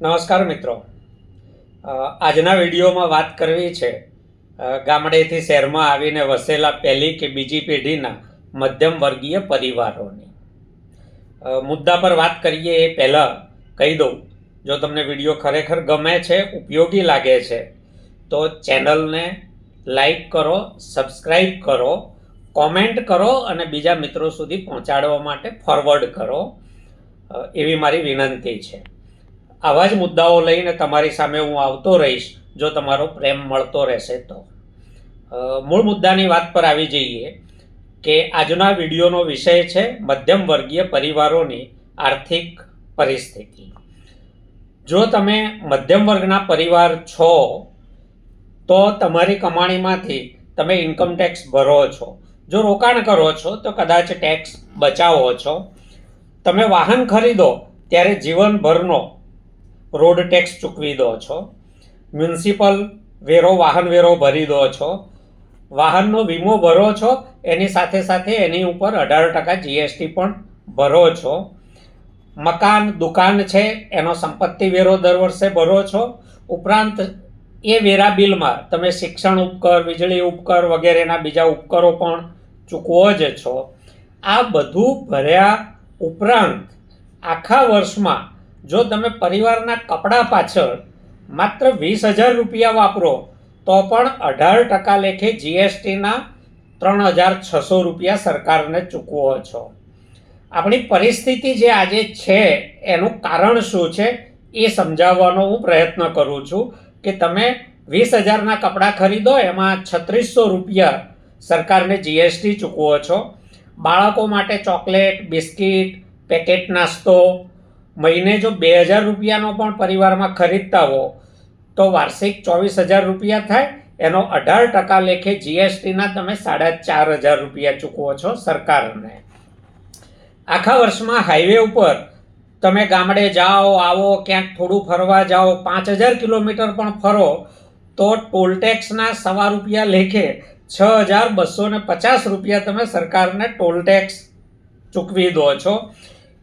નમસ્કાર મિત્રો. આજના વિડીયોમાં વાત કરવી છે ગામડેથી શહેરમાં આવીને વસેલા પહેલી કે બીજી પેઢીના મધ્યમ વર્ગીય પરિવારોની. મુદ્દા પર વાત કરીએ એ પહેલાં કહી દઉં, જો તમને વીડિયો ખરેખર ગમે છે, ઉપયોગી લાગે છે, તો ચેનલને લાઈક કરો સબસ્ક્રાઈબ કરો, કોમેન્ટ કરો અને બીજા મિત્રો સુધી પહોંચાડવા માટે ફોરવર્ડ કરો એવી મારી વિનંતી છે. આવા જ મુદ્દાઓ લઈને તમારી સામે હું આવતો રહીશ, જો તમારો પ્રેમ મળતો રહેશે તો. મૂળ મુદ્દાની વાત પર આવી જઈએ કે આજના વિડીયોનો વિષય છે મધ્યમ વર્ગીય પરિવારોની આર્થિક પરિસ્થિતિ. જો તમે મધ્યમ વર્ગના પરિવાર છો, તો તમારી કમાણીમાંથી તમે ઇન્કમ ટેક્સ ભરો છો. જો રોકાણ કરો છો, તો કદાચ ટેક્સ બચાવો છો. તમે વાહન ખરીદો, ત્યારે જીવનભરનો રોડ ટેક્સ ચૂકવી દો છો. મ્યુનિસિપલ વેરો, વાહન વેરો ભરી દો છો. વાહનનો વીમો ભરો છો, એની સાથે સાથે એની ઉપર અઢાર ટકા જીએસટી પણ ભરો છો. મકાન, દુકાન છે, એનો સંપત્તિ વેરો દર વર્ષે ભરો છો. ઉપરાંત એ વેરા બિલમાં તમે શિક્ષણ ઉપકર, વીજળી ઉપકર વગેરેના બીજા ઉપકરો પણ ચૂકવો જ છો. આ બધું ભર્યા ઉપરાંત આખા વર્ષમાં જો તમે પરિવારના કપડાં પાછળ માત્ર વીસ હજાર રૂપિયા વાપરો, તો પણ અઢાર ટકા લેખે જીએસટીના ત્રણ હજાર છસો રૂપિયા સરકારને ચૂકવો છો. આપણી પરિસ્થિતિ જે આજે છે, એનું કારણ શું છે, એ સમજાવવાનો હું પ્રયત્ન કરું છું કે તમે વીસ હજારના કપડાં ખરીદો, એમાં છત્રીસો રૂપિયા સરકારને જીએસટી ચૂકવો છો. બાળકો માટે ચોકલેટ, બિસ્કિટ, પેકેટ નાસ્તો મહિને જો બે હજાર રૂપિયાનો પણ પરિવારમાં ખરીદતા હો, તો વાર્ષિક ચોવીસ હજાર રૂપિયા થાય. એનો અઢાર ટકા લેખે જીએસટીના તમે સાડા ચાર હજાર રૂપિયા ચૂકવો છો સરકારને. આખા વર્ષમાં હાઈવે ઉપર તમે ગામડે જાઓ, આવો, ક્યાંક થોડું ફરવા જાઓ, પાંચ હજાર કિલોમીટર પણ ફરો, તો ટોલ ટેક્સના સવા રૂપિયા લેખે છ હજાર બસો પચાસ રૂપિયા તમે સરકારને ટોલ ટેક્સ ચૂકવી દો છો.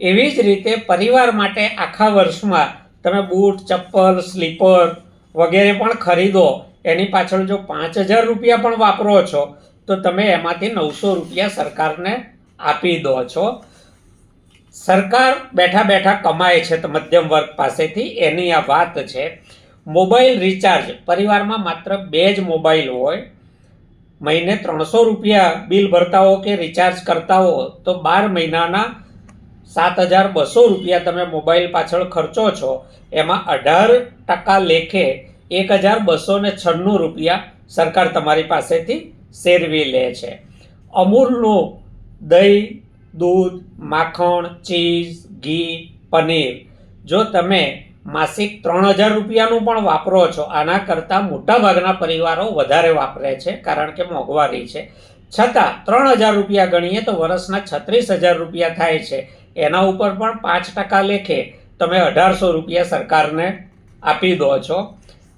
એવી જ રીતે પરિવાર માટે આખા વર્ષમાં તમે બૂટ, ચપ્પલ, સ્લીપર વગેરે પણ ખરીદો. એની પાછળ જો પાંચ હજાર રૂપિયા પણ વાપરો છો, તો તમે એમાંથી નવસો રૂપિયા સરકારને આપી દો છો. સરકાર બેઠા બેઠા કમાય છે તો મધ્યમ વર્ગ પાસેથી, એની આ વાત છે. મોબાઈલ રિચાર્જ, પરિવારમાં માત્ર બે જ મોબાઈલ હોય, મહિને ત્રણસો રૂપિયા બિલ ભરતા હો કે રિચાર્જ કરતા હો, તો બાર મહિનાના સાત હજાર બસો રૂપિયા તમે મોબાઈલ પાછળ ખર્ચો છો, એમાં અઢાર ટકા લેખે એક હજાર બસો ને છન્નું રૂપિયા સરકાર તમારી પાસેથી શેરવી લે છે. અમૂલનું દહીં, દૂધ, માખણ, ચીઝ, ઘી, પનીર, જો તમે માસિક ત્રણ હજાર રૂપિયાનું પણ વાપરો છો, આના કરતાં મોટાભાગના પરિવારો વધારે વાપરે છે, કારણ કે મોંઘવારી છે. છતાં ત્રણ હજાર રૂપિયા ગણીએ તો વર્ષના છત્રીસ હજાર રૂપિયા થાય છે. એના ઉપર પણ પાંચ ટકા લેખે તમે અઢારસો રૂપિયા સરકારને આપી દો છો.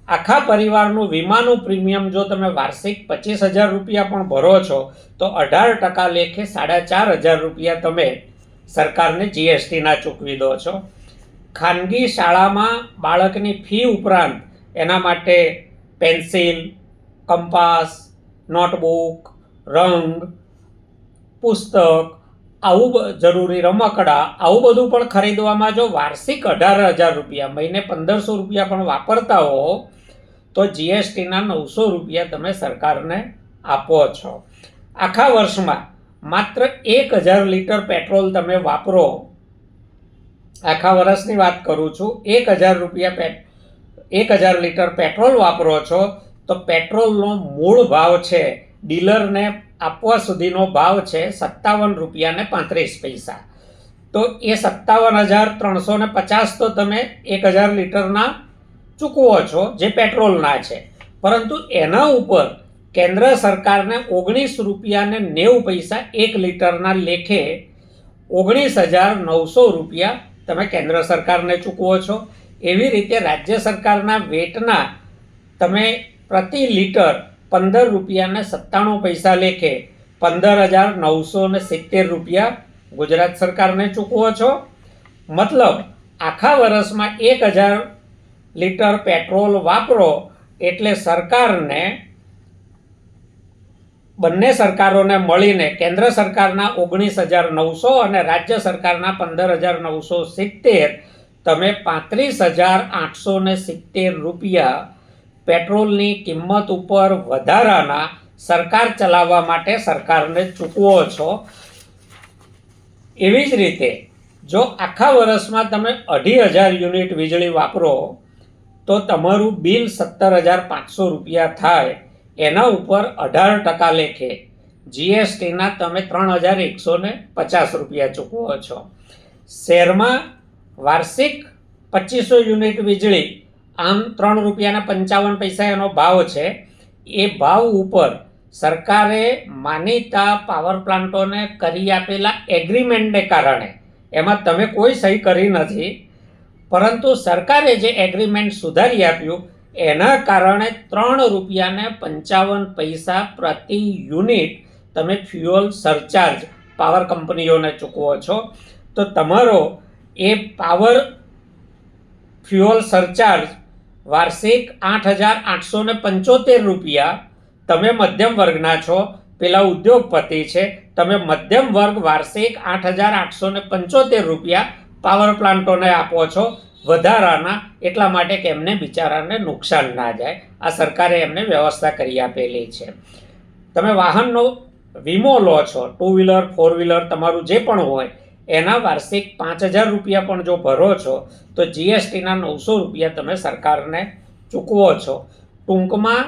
આખા પરિવારનું વીમાનું પ્રીમિયમ જો તમે વાર્ષિક પચીસ હજાર રૂપિયા પણ ભરો છો, તો અઢાર ટકા લેખે સાડા ચાર હજાર રૂપિયા તમે સરકારને જીએસટીના ચૂકવી દો છો. ખાનગી શાળામાં બાળકની ફી ઉપરાંત એના માટે પેન્સિલ, કંપાસ, નોટબુક, રંગ, પુસ્તક આવું જરૂરી રમકડા, આવું બધું પણ ખરીદવામાં જો વાર્ષિક અઢાર હજાર રૂપિયા, મહિને પંદરસો રૂપિયા પણ વાપરતા હો, તો જીએસટીના નવસો રૂપિયા તમે સરકારને આપો છો. આખા વર્ષમાં માત્ર એક હજાર લીટર પેટ્રોલ તમે વાપરો. આખા વર્ષની વાત કરું છું, એક હજાર રૂપિયા પેટ, એક હજાર લીટર પેટ્રોલ વાપરો છો, તો પેટ્રોલનો મૂળ ભાવ છે ડીલરને આપવા સુધીનો ભાવ છે સત્તાવન રૂપિયા ને પાંત્રીસ પૈસા. તો એ સત્તાવન હજાર ત્રણસો ને પચાસ તો તમે એક હજાર લીટરના ચૂકવો છો, જે પેટ્રોલના છે. પરંતુ એના ઉપર કેન્દ્ર સરકારને ઓગણીસ રૂપિયા ને નેવું પૈસા એક લીટરના લેખે ઓગણીસ હજાર નવસો રૂપિયા તમે કેન્દ્ર સરકારને ચૂકવો છો. એવી રીતે રાજ્ય સરકારના વેટના તમે પ્રતિ લીટર પંદર રૂપિયાને સત્તાણું પૈસા લેખે પંદર હજાર નવસો ને સિત્તેર રૂપિયા ગુજરાત સરકારને ચૂકવો છો. મતલબ આખા વર્ષમાં એક હજાર લીટર પેટ્રોલ વાપરો એટલે સરકારને, બંને સરકારોને મળીને કેન્દ્ર સરકારના ઓગણીસ હજાર નવસો અને રાજ્ય સરકારના પંદર હજાર નવસો સિત્તેર તમે પાંત્રીસ હજાર આઠસો ને સિત્તેર રૂપિયા પેટ્રોલની કિંમત ઉપર વધારાના સરકાર ચલાવવા માટે સરકારને ચૂકવો છો. એવી જ રીતે જો આખા વર્ષમાં તમે અઢી હજાર યુનિટ વીજળી વાપરો, તો તમારું બિલ સત્તર હજાર પાંચસો રૂપિયા થાય. એના ઉપર અઢાર ટકા લેખે જીએસટીના તમે ત્રણ હજાર એકસો ને પચાસ રૂપિયા ચૂકવો છો. શહેરમાં વાર્ષિક પચીસો યુનિટ વીજળી આમ ત્રણ રૂપિયાના પંચાવન પૈસા એનો ભાવ છે. એ ભાવ ઉપર સરકારે માનીતા પાવર પ્લાન્ટોને કરી આપેલા એગ્રીમેન્ટને કારણે, એમાં તમે કોઈ સહી કરી નથી, પરંતુ સરકારે જે એગ્રીમેન્ટ સુધારી આપ્યું, એના કારણે ત્રણ રૂપિયાને પંચાવન પૈસા પ્રતિ યુનિટ તમે ફ્યુઅલ સરચાર્જ પાવર કંપનીઓને ચૂકવો છો. તો તમારો એ પાવર ફ્યુઅલ સરચાર્જ વાર્ષિક આઠ હજાર આઠસો ને પંચોતેર રૂપિયા. તમે મધ્યમ વર્ગના છો. પેલા ઉદ્યોગપતિ છે. તમે મધ્યમ વર્ગ વાર્ષિક આઠ હજાર આઠસો ને પંચોતેર રૂપિયા પાવર પ્લાન્ટોને આપો છો. વધારાના એટલા માટે કે એમને બિચારાને નુકસાન ના જાય. આ સરકારે એમને વ્યવસ્થા કરી આપેલી છે. તમે વાહનનો વીમો લો છો. ટુ વ્હીલર ફોર વ્હીલર તમારું જે પણ હોય એના વાર્ષિક પાંચ હજાર રૂપિયા પણ જો ભરો છો, તો જીએસટીના નવસો રૂપિયા તમે સરકારને ચૂકવો છો. ટૂંકમાં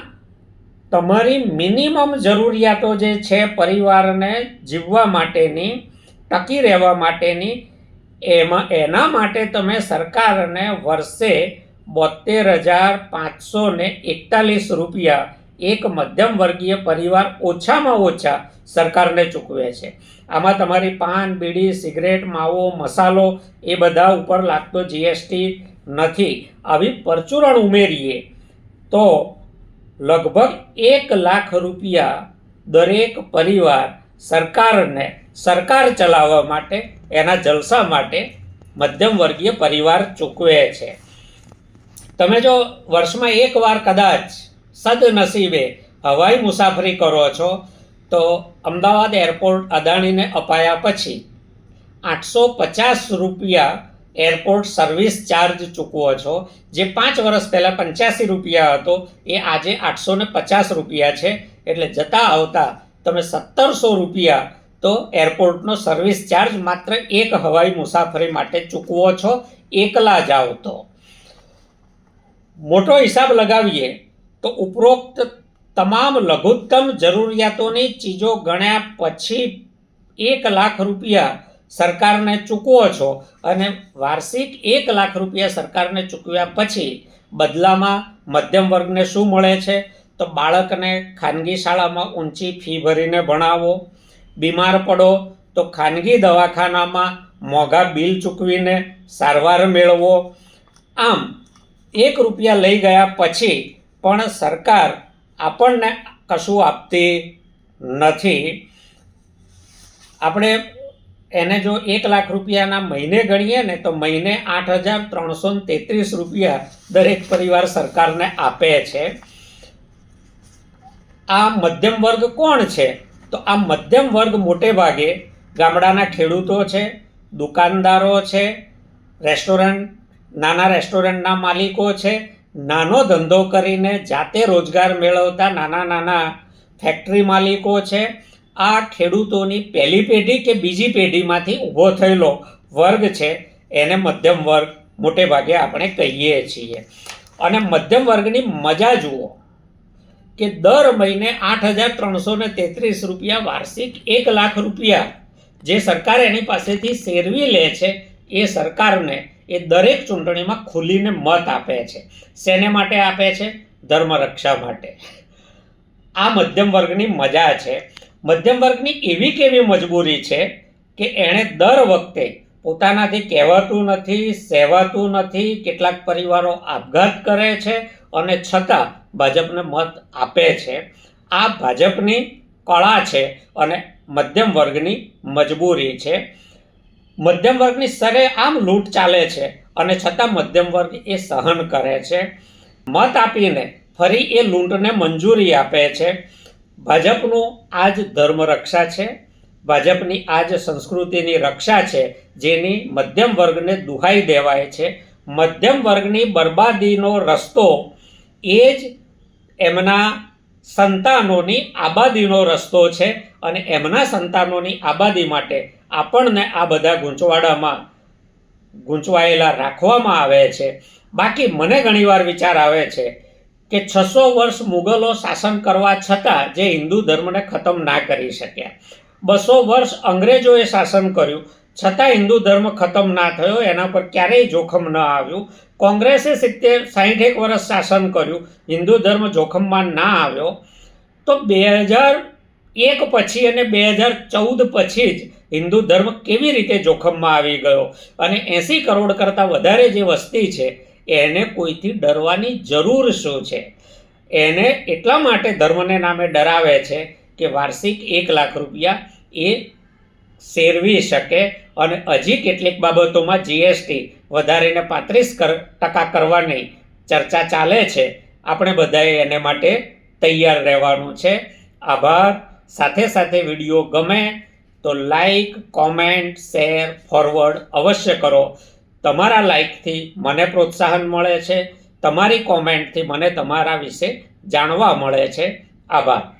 તમારી મિનિમમ જરૂરિયાતો જે છે પરિવારને જીવવા માટેની, ટકી રહેવા માટેની, એમાં, એના માટે તમે સરકારને વર્ષે બોતેર હજાર પાંચસો ને એકતાલીસ રૂપિયા એક મધ્યમ વર્ગીય પરિવાર ઓછામાં ઓછા સરકારને ચૂકવે છે. આમાં તમારી પાન, બીડી, સિગરેટ, માવો, મસાલો એ બધા ઉપર લાગતો જીએસટી નથી. આવી પરચુરણ ઉમેરીએ તો લગભગ એક લાખ રૂપિયા દરેક પરિવાર સરકારને સરકાર ચલાવવા માટે, એના જલસા માટે મધ્યમ વર્ગીય પરિવાર ચૂકવે છે. તમે જો વર્ષમાં એકવાર કદાચ સદનસીબે. હવાઈ મુસાફરી કરો છો, તો અમદાવાદ એરપોર્ટ અદાણીને અપાયા પછી આઠસો પચાસ રૂપિયા એરપોર્ટ સર્વિસ ચાર્જ ચૂકવો છો. જે પાંચ વર્ષ પહેલાં પંચ્યાસી રૂપિયા હતો, એ આજે આઠસો ને પચાસ રૂપિયા છે. એટલે જતા આવતા તમે સત્તરસો રૂપિયા તો એરપોર્ટનો સર્વિસ ચાર્જ માત્ર એક હવાઈ મુસાફરી માટે ચૂકવો છો, એકલા જાઓ તો મોટો હિસાબ લગાવીએ તો ઉપરોક્ત તમામ લઘુત્તમ જરૂરિયાતોની ચીજો ગણ્યા પછી એક લાખ રૂપિયા સરકારને ચૂકવો છો અને વાર્ષિક એક લાખ રૂપિયા સરકારને ચૂકવ્યા પછી બદલામાં મધ્યમ વર્ગને શું મળે છે? તો બાળકને ખાનગી શાળામાં ઊંચી ફી ભરીને ભણાવો. બીમાર પડો તો ખાનગી દવાખાનામાં મોંઘા બિલ ચૂકવીને સારવાર મેળવો. આમ, એક રૂપિયા લઈ ગયા પછી પણ સરકાર આપણને કશું આપતી નથી. આપણે એને જો એક લાખ રૂપિયાના મહિને ગણીએ ને તો મહિને આઠ હજાર ત્રણસો તેત્રીસ રૂપિયા દરેક પરિવાર સરકારને આપે છે. આ મધ્યમ વર્ગ કોણ છે? તો આ મધ્યમ વર્ગ મોટે ભાગે ગામડાના ખેડૂતો છે, દુકાનદારો છે, રેસ્ટોરન્ટ, નાના રેસ્ટોરન્ટના માલિકો છે નાનો ધંધો કરીને જાતે રોજગાર મેળવતા નાના નાના ફેક્ટરી માલિકો છે. આ ખેડૂતોની પહેલી પેઢી કે બીજી પેઢીમાંથી ઊભો થયેલો વર્ગ છે. એને મધ્યમ વર્ગ મોટે ભાગે આપણે કહીએ છીએ. અને મધ્યમ વર્ગની મજા જુઓ કે દર મહિને આઠ હજાર ત્રણસો ને તેત્રીસ રૂપિયા વાર્ષિક એક લાખ રૂપિયા જે સરકાર એની પાસેથી શેરવી લે છે એ સરકારને એ દરેક ચૂંટણીમાં ખુલીને મત આપે છે. શેને માટે આપે છે? ધર્મરક્ષા માટે. આ મધ્યમ વર્ગની મજા છે. મધ્યમ વર્ગની એવી કેવી મજબૂરી છે કે એણે દર વખતે પોતાનાથી કહેવાતું નથી સહેવાતું નથી, કેટલાક પરિવારો આપઘાત કરે છે અને છતાં ભાજપને મત આપે છે. આ ભાજપની કળા છે અને મધ્યમ વર્ગની મજબૂરી છે. મધ્યમ વર્ગની સરે આમ લૂંટ ચાલે છે અને છતાં મધ્યમ વર્ગ એ સહન કરે છે. મત આપીને ફરી એ લૂંટને મંજૂરી આપે છે. ભાજપનું આ જ ધર્મ રક્ષા છે. ભાજપની આ જ સંસ્કૃતિની રક્ષા છે જેની મધ્યમ વર્ગને દુહાઈ દેવાય છે. મધ્યમ વર્ગની બરબાદીનો રસ્તો એ જ એમના સંતાનોની આબાદીનો રસ્તો છે અને એમના સંતાનોની આબાદી માટે આપણને આ બધા ગૂંચવાડામાં ગૂંચવાયેલા રાખવામાં આવે છે. બાકી મને ઘણીવાર વિચાર આવે છે કે છસો વર્ષ મુગલો શાસન કરવા છતાં જે હિન્દુ ધર્મને ખતમ ના કરી શક્યા. બસો વર્ષ અંગ્રેજોએ શાસન કર્યું, છતાં હિન્દુ ધર્મ ખતમ ના થયો, એના પર ક્યારેય જોખમ ન આવ્યું. કોંગ્રેસે સિત્તેર સાહીઠેક વર્ષ શાસન કર્યું, હિન્દુ ધર્મ જોખમમાં ના આવ્યો. તો બે હજાર એક પછી અને બે હજાર ચૌદ પછી જ હિન્દુ ધર્મ કેવી રીતે જોખમમાં આવી ગયો? અને એંસી કરોડ કરતાં વધારે જે વસ્તી છે, એને કોઈથી ડરવાની જરૂર શું છે? એને એટલા માટે ધર્મને નામે ડરાવે છે કે વાર્ષિક એક લાખ રૂપિયા એ શેરવી શકે અને હજી કેટલીક બાબતોમાં જીએસટી વધારીને પાંત્રીસ ટકા કરવાની ચર્ચા ચાલે છે. આપણે બધાએ એને માટે તૈયાર રહેવાનું છે. આભાર. સાથે સાથે વીડિયો ગમે તો લાઈક કોમેન્ટ શેર ફોરવર્ડ અવશ્ય કરો. તમારા લાઇકથી મને પ્રોત્સાહન મળે છે. તમારી કોમેન્ટથી મને તમારા વિશે જાણવા મળે છે. આભાર.